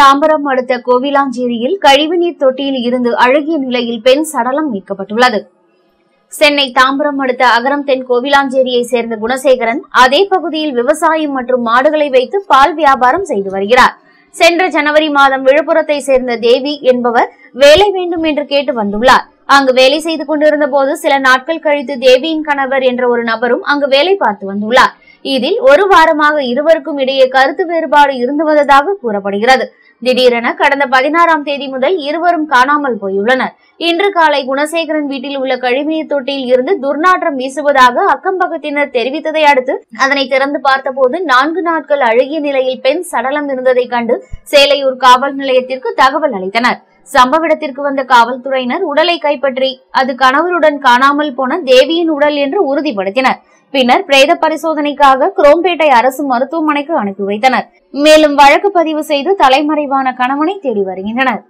தாம்பரம் அடுத்த கோவிலாஞ்சேரியில் கழிவுநீர் தொட்டியில் இருந்து அழுகிய நிலையில் பெண் சடலம் மீட்கப்பட்டுள்ளது. சென்னை தாம்பரம் அடுத்த அகரம் தென் கோவிலாஞ்சேரியை சேர்ந்த குணசேகரன் அதே பகுதியில் விவசாயம் மற்றும் மாடுகளை வைத்து பால் வியாபாரம் செய்து வருகிறார். சென்ற ஜனவரி மாதம் விழுப்புரத்தை சேர்ந்த தேவி என்பவர் வேலை வேண்டும் என்று கேட்டு வந்துள்ளார். அங்கு வேலை செய்து கொண்டிருந்த போது சில நாட்கள் கழித்து தேவியின் கணவர் என்ற ஒரு நபரும் அங்கு வேலை பார்த்து வந்துள்ளார். இதில் ஒரு வாரமாக இருவருக்கும் இடையே கருத்து வேறுபாடு இருந்து வந்ததாக கூறப்படுகிறது. திடீரென கடந்த பதினாறாம் தேதி முதல் இருவரும் காணாமல் போயுள்ளனர். இன்று காலை குணசேகரன் வீட்டில் உள்ள கழிவுநீர் தொட்டியில் இருந்து துர்நாற்றம் வீசுவதாக அக்கம்பக்கத்தினர் தெரிவித்ததை அடுத்து அதனை திறந்து பார்த்தபோது நான்கு நாட்கள் அழுகிய நிலையில் பெண் சடலம் இருந்ததை கண்டு சேலையூர் காவல் நிலையத்திற்கு தகவல் அளித்தனர். சம்பவ இடத்திற்கு வந்த காவல்துறையினர் உடலை கைப்பற்றி அது கணவருடன் காணாமல் போன தேவியின் உடல் என்று உறுதிப்படுத்தினர். பின்னர் பிரேத பரிசோதனைக்காக குரோம்பேட்டை அரசு மருத்துவமனைக்கு அனுப்பி வைத்தனர். மேலும் வழக்கு பதிவு செய்து தலைமறைவான கணவனை தேடி வருகின்றனர்.